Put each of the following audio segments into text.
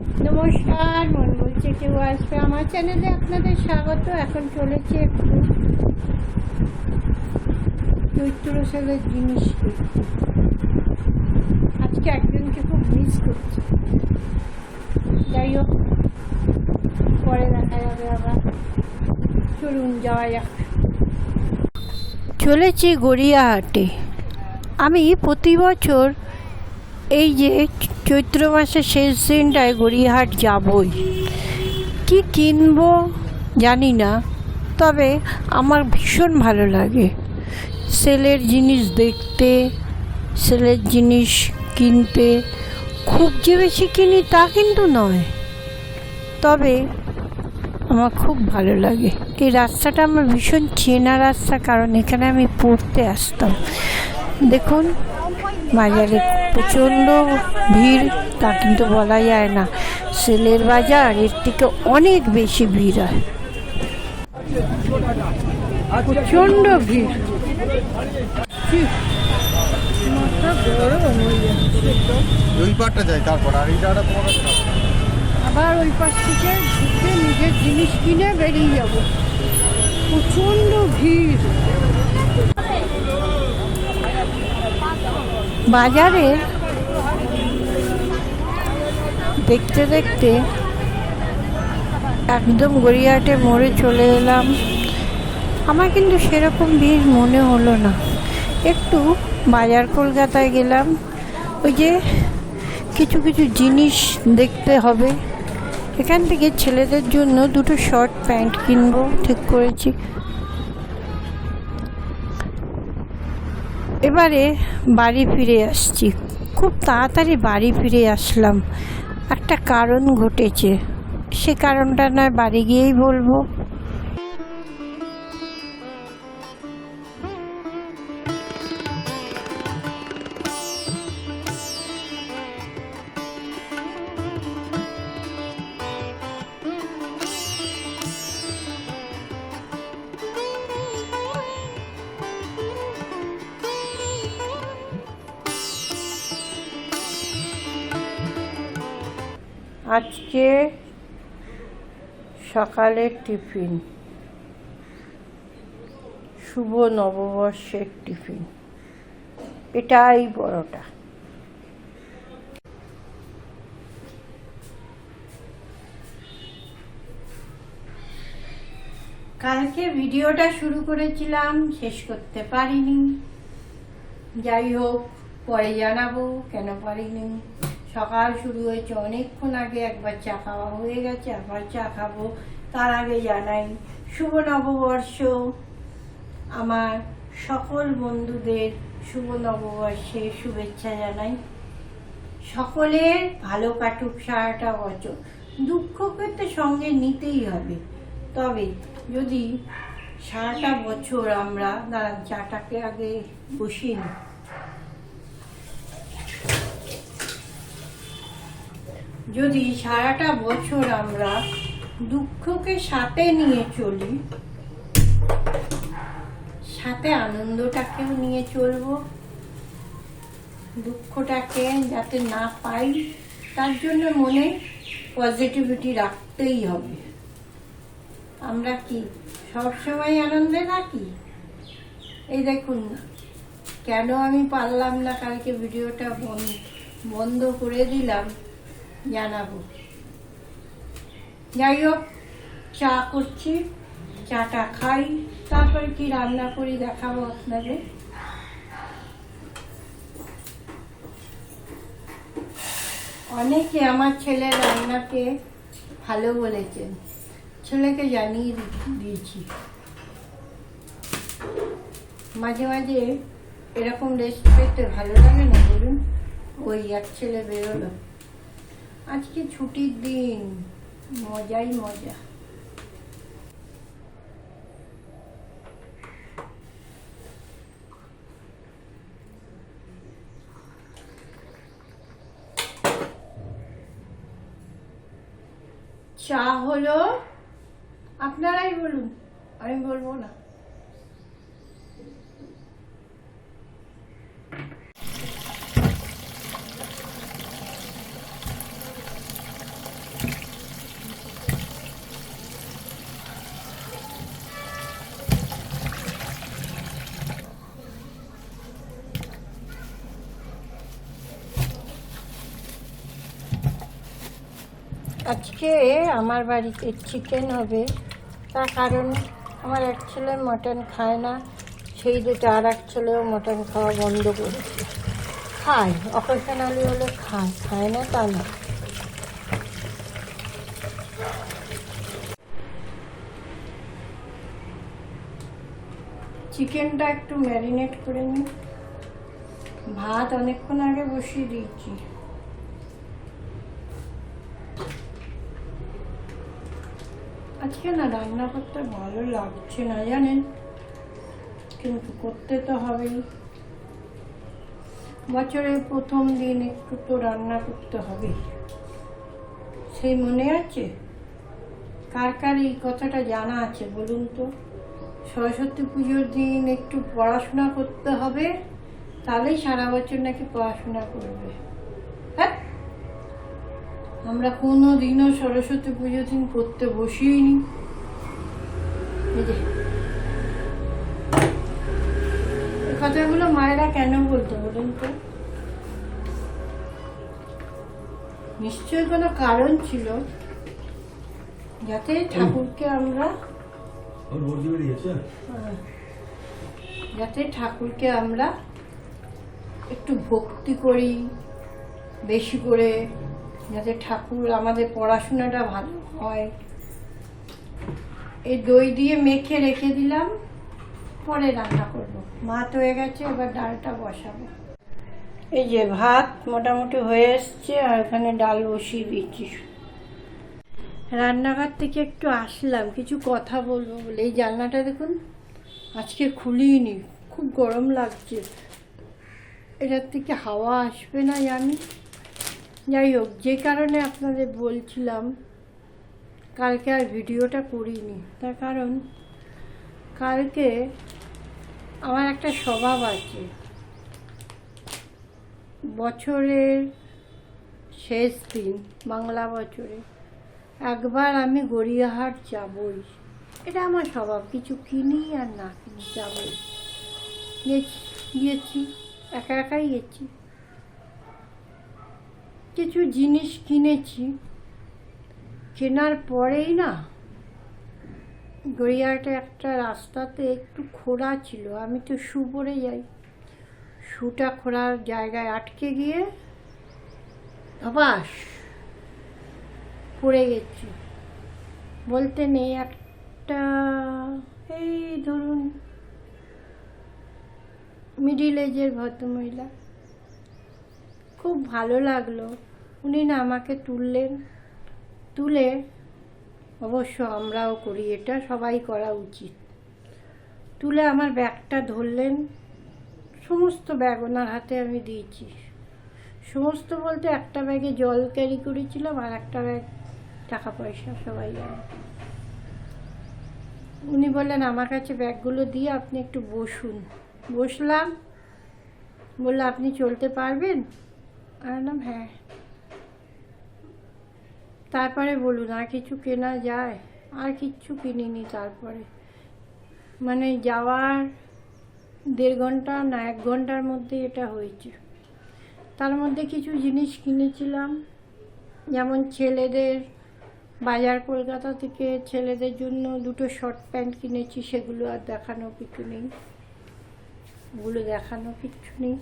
নমস্কার মন বলছে কেউ আসবে আমার চ্যানেলে আপনাদের স্বাগত। এখন চলেছে একটু চৈত্র সেলের জিনিস আজকে একজনকে খুব মিস করছি। যাই হোক, পরে দেখা যাবে আবার। চলুন, যাওয়া যাক। চলেছি গড়িয়াহাটে। আমি প্রতি বছর এই যে চৈত্র মাসের শেষ দিনটায় গড়িয়াহাট যাবই। কি কিনবো জানি না, তবে আমার ভীষণ ভালো লাগে। সেলের জিনিস দেখতে, সেলের জিনিস কিনতে, খুব যে বেশি কিনি তা কিন্তু নয়, তবে আমার খুব ভালো লাগে। এই রাস্তাটা আমার ভীষণ চেনা রাস্তা কারণ এখানে আমি পড়তে আসতাম। দেখুন, বাজারে প্রচণ্ড ভিড় তা কিন্তু বলা যায় না। সেলের বাজার এর থেকে অনেক বেশি ভিড় হয়। প্রচণ্ড ভিড়। ওই পাটটা যাই তারপর আর এই তোমার আবার ওই পাশ থেকে ঢুকে নিজের জিনিস কিনে বেরিয়ে যাব। প্রচণ্ড ভিড়। বাজারে দেখতে দেখতে একদম গড়িয়াহাটে মোড়ে চলে এলাম। আমার কিন্তু সেরকম ভিড় মনে হলো না। একটু বাজার কলকাতায় গেলাম। ওই যে কিছু কিছু জিনিস দেখতে হবে। এখান থেকে ছেলেদের জন্য দুটো শর্ট প্যান্ট কিনবো, ঠিক করেছি। এবারে বাড়ি ফিরে আসছি। খুব তাড়াতাড়ি বাড়ি ফিরে আসলাম। একটা কারণ ঘটেছে। সে কারণটা নয়, বাড়ি গিয়েই বলব। আজকে সকালের টিফিন। শুভ নববর্ষের টিফিন। এটাই বড়টা। কালকে ভিডিওটা শুরু করেছিলাম, শেষ করতে পারিনি। যাই হোক, পরে জানাব, কেন পারিনি। সকাল শুরু হয়েছে, অনেকক্ষণ আগে একবার চা খাওয়া হয়ে গেছে, আবার চা খাব, তার আগে জানাই শুভ নববর্ষ। আমার সকল বন্ধুদের শুভ নববর্ষে শুভেচ্ছা জানাই। সকলের ভালো কাটুক, সারাটা বছর। দুঃখকে তো সঙ্গে নিতেই হবে। তবে যদি সারাটা বছর আমরা দাঁড়ান, চাটাকে আগে বসিয়ে নিই। যদি সারাটা বছর আমরা দুঃখকে সাথে নিয়ে চলি, সাথে আনন্দটাকেও নিয়ে চলবো, দুঃখটাকে যাতে না পাই, তার জন্য মনে পজিটিভিটি রাখতেই হবে। আমরা কি সবসময় আনন্দে থাকি? এই দেখুন না কেন আমি পারলাম না কালকে ভিডিওটা বন্ধ বন্ধ করে দিলাম? জানাব যাই হোক চা করছি চাটা খাই তারপরে কি রান্না করি দেখাবো আপনাদের অনেকে আমার ছেলের রান্নাকে ভালো বলেছেন ছেলেকে জানিয়ে দিয়েছি মাঝে মাঝে এরকম রেস্ট ভালো লাগে না বলুন ওই এক ছেলে বেরোলো আজকে ছুটির দিন। মজাই মজা। চা হলো আপনারাই বলুন। আমি বলব না। আজকে আমার বাড়িতে চিকেন হবে। তার কারণ আমার এক ছেলে মটন খায় না, সেই দুটো আর এক ছেলেও মটন খাওয়া বন্ধ করেছে। খায় অকেশনালি হলে খায় খায় না তা না। চিকেনটা একটু ম্যারিনেট করে নিই ভাত অনেকক্ষণ আগে বসিয়ে দিয়েছি। আজকে না রান্না করতে ভালো লাগছে না জানেন? কিন্তু করতে তো হবেই। বছরের প্রথম দিন একটু তো রান্না করতে হবে। সেই মনে আছে? কার কার এই কথাটা জানা আছে বলুন তো? সরস্বতী পুজোর দিন একটু পড়াশোনা করতে হবে, তাহলেই সারা বছর নাকি পড়াশোনা করবে। হ্যাঁ? আমরা কোনো দিনও সরস্বতী পুজোর দিন করতে বসিনি কথাগুলো মায়েরা কেন বলতো বলুন তো? নিশ্চয়ই কোনো কারণ ছিল যাতে ঠাকুরকে আমরা যাতে ঠাকুরকে আমরা একটু ভক্তি করি বেশি করে যাতে ঠাকুর আমাদের পড়াশোনাটা ভালো হয়। এই দই দিয়ে মেখে রেখে দিলাম, পরে রান্না করব। ভাত হয়ে গেছে, এবার ডালটা বসাবো। এই যে ভাত মোটামুটি হয়ে এসছে, আর এখানে ডাল বসিয়ে দিয়েছি রান্নাঘর থেকে একটু আসলাম, কিছু কথা বলব বলে। এই জানলাটা দেখুন, আজকে খুলিনি, খুব গরম লাগছে। এটার থেকে হাওয়া আসবে না, জানি। যাই হোক যে কারণে আপনাদের বলছিলাম, কালকে আর ভিডিওটা করিনি। তার কারণ, কালকে আমার একটা স্বভাব আছে। বছরের শেষ দিন, বাংলা বছরে, একবার আমি গড়িয়াহাট যাবই। এটা আমার স্বভাব, কিছু কিনি আর না কিনি, যাবই। গেছি, গিয়েছি, একা একাই গেছি। কিছু জিনিস কিনেছি, কেনার পরেই না গড়িয়াটা একটা রাস্তাতে একটু খোঁড়া ছিল, আমি তো শু পরে যাই। শুটা খোঁড়ার জায়গায় আটকে গিয়ে ধপাস পড়ে গেছি। বলতে নেই একটা, এই ধরুন মিডিল এজের ভদ্রমহিলা। খুব ভালো লাগল। উনি না আমাকে তুললেন। তুলে অবশ্য আমরাও করি, এটা সবাই করা উচিত। তুলে আমার ব্যাগটা ধরলেন, সমস্ত ব্যাগ ওনার হাতে আমি দিয়েছি। সমস্ত বলতে একটা ব্যাগে জল ক্যারি করেছিলাম আর একটা ব্যাগ টাকা পয়সা সবাই উনি বললেন, আমার কাছে ব্যাগগুলো দিয়ে আপনি একটু বসুন। বসলাম, বলল, আপনি চলতে পারবেন? বললাম হ্যাঁ। তারপরে বলুন, আর কিছু কেনা যায়? আর কিচ্ছু কিনিনি তারপরে। মানে যাওয়ার দেড় ঘণ্টা না এক ঘণ্টার মধ্যে এটা হয়েছে। তার মধ্যে কিছু জিনিস কিনেছিলাম, যেমন ছেলেদের বাজার কলকাতা থেকে ছেলেদের জন্য দুটো শর্ট প্যান্ট কিনেছি, সেগুলো আর দেখানো কিছু নেই। ওগুলো দেখানো কিচ্ছু নেই।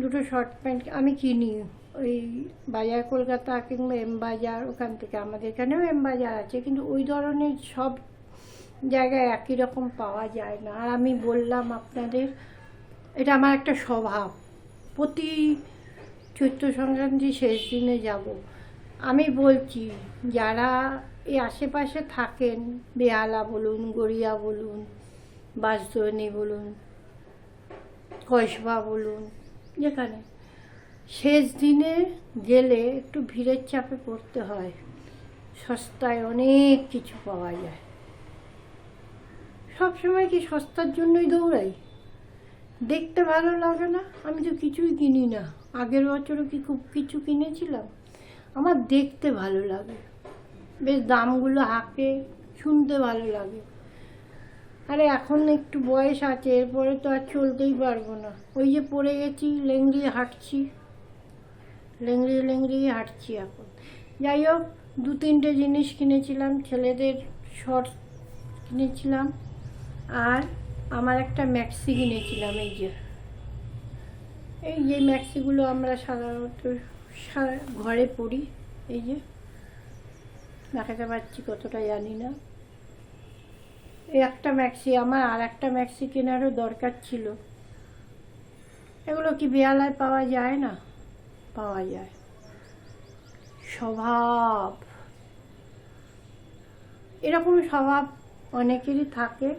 দুটো শর্ট প্যান্ট আমি কিনি ওই বাজার কলকাতা কিংবা এম বাজার ওখান থেকে আমাদের। এখানেও এম বাজার আছে, কিন্তু ওই ধরনের সব জায়গায় একই রকম পাওয়া যায় না। আর আমি বললাম আপনাদের, এটা আমার একটা স্বভাব। প্রতি চৈত্র সংক্রান্তি শেষ দিনে যাব। আমি বলছি, যারা এই আশেপাশে থাকেন, বেহালা বলুন, গড়িয়া বলুন বাঁশদনি বলুন, কসবা বলুন, যেখানে শেষ দিনে গেলে একটু ভিড়ের চাপে পড়তে হয়। সস্তায় অনেক কিছু পাওয়া যায়। সব সময় কি সস্তার জন্যই দৌড়াই? দেখতে ভালো লাগে না? আমি তো কিছুই কিনি না। আগের বছরও কি খুব কিছু কিনেছিলাম? আমার দেখতে ভালো লাগে। বেশ দামগুলো হাঁকে, শুনতে ভালো লাগে। আরে এখন একটু বয়স আছে, এরপরে তো আর চলতেই পারব না। ওই যে পড়ে গেছি লেংড়িয়ে হাঁটছি। লেংড়িয়ে লেংড়িয়ে হাঁটছি এখন। যাই হোক, দু তিনটে জিনিস কিনেছিলাম, ছেলেদের শর্ট কিনেছিলাম আর আমার একটা ম্যাক্সি কিনেছিলাম, এই যে। এই যে ম্যাক্সিগুলো আমরা সাধারণত ঘরে পড়ি এই যে। দেখাতে পারছি কতটা জানি না। এই একটা ম্যাক্সি আমার আর একটা ম্যাক্সি কেনারও দরকার ছিল। এগুলো কি বেয়ালায় পাওয়া যায় না? পাওয়া যায়। স্বভাব। এরকম স্বভাব অনেকেরই থাকে।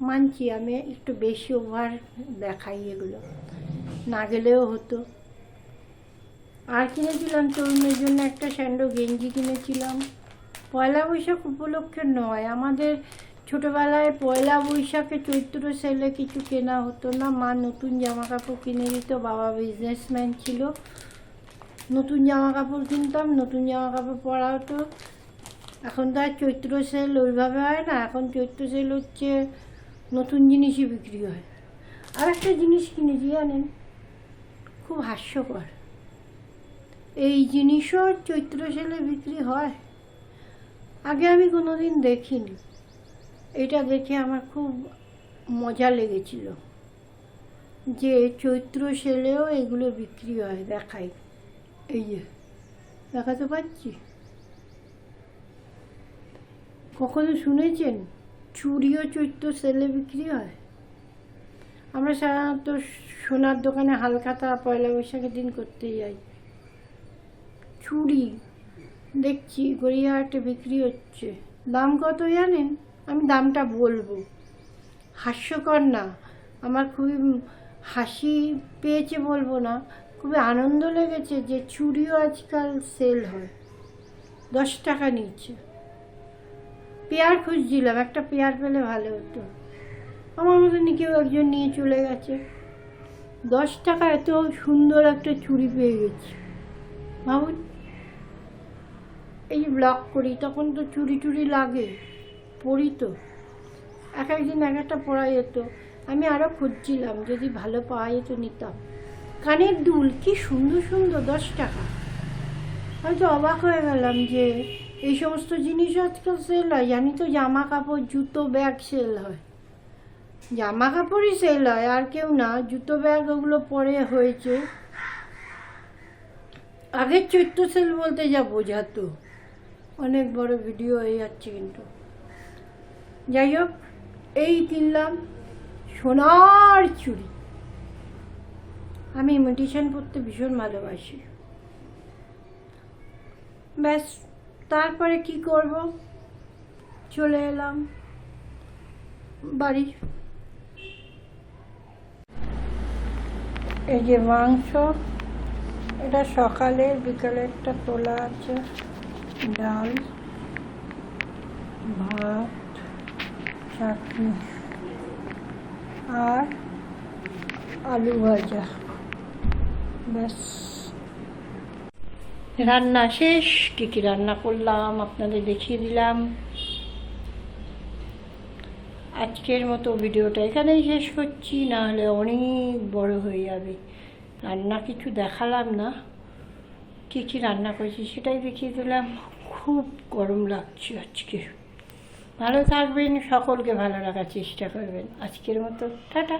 মানছি আমি একটু বেশি ওভার দেখাই এগুলো। না গেলেও হতো। আর কিনেছিলাম তরুণের জন্য একটা স্যান্ডো গেঞ্জি কিনেছিলাম। পয়লা বৈশাখ উপলক্ষে নয়, আমাদের ছোটোবেলায় পয়লা বৈশাখে চৈত্র সেলে কিছু কেনা হতো না। মা নতুন জামা কাপড় কিনে দিত, বাবা বিজনেসম্যান ছিল। নতুন জামা কাপড় কিনতাম, নতুন জামা কাপড় পরা হতো। এখন তো আর চৈত্র সেল ওইভাবে হয় না, এখন চৈত্র সেল হচ্ছে নতুন জিনিসই বিক্রি হয়। আর একটা জিনিস কিনেছি জানেন, খুব হাস্যকর। এই জিনিসও চৈত্র সেলে বিক্রি হয়। আগে আমি কোনোদিন দেখিনি। এটা দেখে আমার খুব মজা লেগেছিল যে চৈত্র সেলেও এগুলো বিক্রি হয়, দেখাই। এই যে দেখাতে পাচ্ছি কখনো শুনেছেন চুড়িও চৈত্র সেলে বিক্রি হয় আমরা সাধারণত সোনার দোকানে হালখাতা পয়লা বৈশাখের দিন করতে যাই চুড়ি দেখছি গড়িয়াহাটে বিক্রি হচ্ছে দাম কত জানেন আমি দামটা বলব হাস্যকর না আমার খুবই হাসি পেয়েছে বলব না খুবই আনন্দ লেগেছে যে চুড়িও আজকাল সেল হয়। দশ টাকা নিচ্ছে। পেয়ার খুঁজছিলাম, একটা পেয়ার পেলে ভালো হতো। আমার মতনই কেউ একজন নিয়ে চলে গেছে। দশ টাকা এত সুন্দর একটা চুড়ি পেয়ে গেছি। ভাবুন এই ব্লগ করি, তখন তো চুরি টুরি লাগে পড়ি তো। এক একদিন এক একটা পড়া যেত। আমি আরও খুঁজছিলাম, যদি ভালো পাওয়া যেত নিতাম। কানের দুল, কি সুন্দর সুন্দর, দশ টাকা। হয়তো অবাক হয়ে গেলাম যে এই সমস্ত জিনিস আজকাল সেল হয়। জানি তো জামা কাপড় জুতো ব্যাগ সেল হয়। জামা কাপড়ই সেল হয়, আর কেউ না। জুতো ব্যাগ ওগুলো পরে হয়েছে। আগের চৈত্র সেল বলতে যা বোঝাতো। অনেক বড় ভিডিও হয়ে যাচ্ছে কিন্তু। যাই হোক, এই কিনলাম সোনার চুড়ি। আমি ইমিটেশন পরতে ভীষণ ভালোবাসি। ব্যাস, তারপরে কি করব? চলে এলাম বাড়ি। এই যে মাংস, এটা সকালে সকালের বিকালেরটা তোলা আছে, ডাল, ভাত, চাটনি, আর আলু ভাজা। ব্যাস। রান্না শেষ, কী কী রান্না করলাম আপনাদের দেখিয়ে দিলাম। আজকের মতো ভিডিওটা এখানেই শেষ করছি, না হলে অনেক বড় হয়ে যাবে। রান্না কিছু দেখালাম না। কী কী রান্না করেছি সেটাই দেখিয়ে দিলাম। খুব গরম লাগছে আজকে। ভালো থাকবেন, সকলকে ভালো রাখার চেষ্টা করবেন। আজকের মতো, টাটা।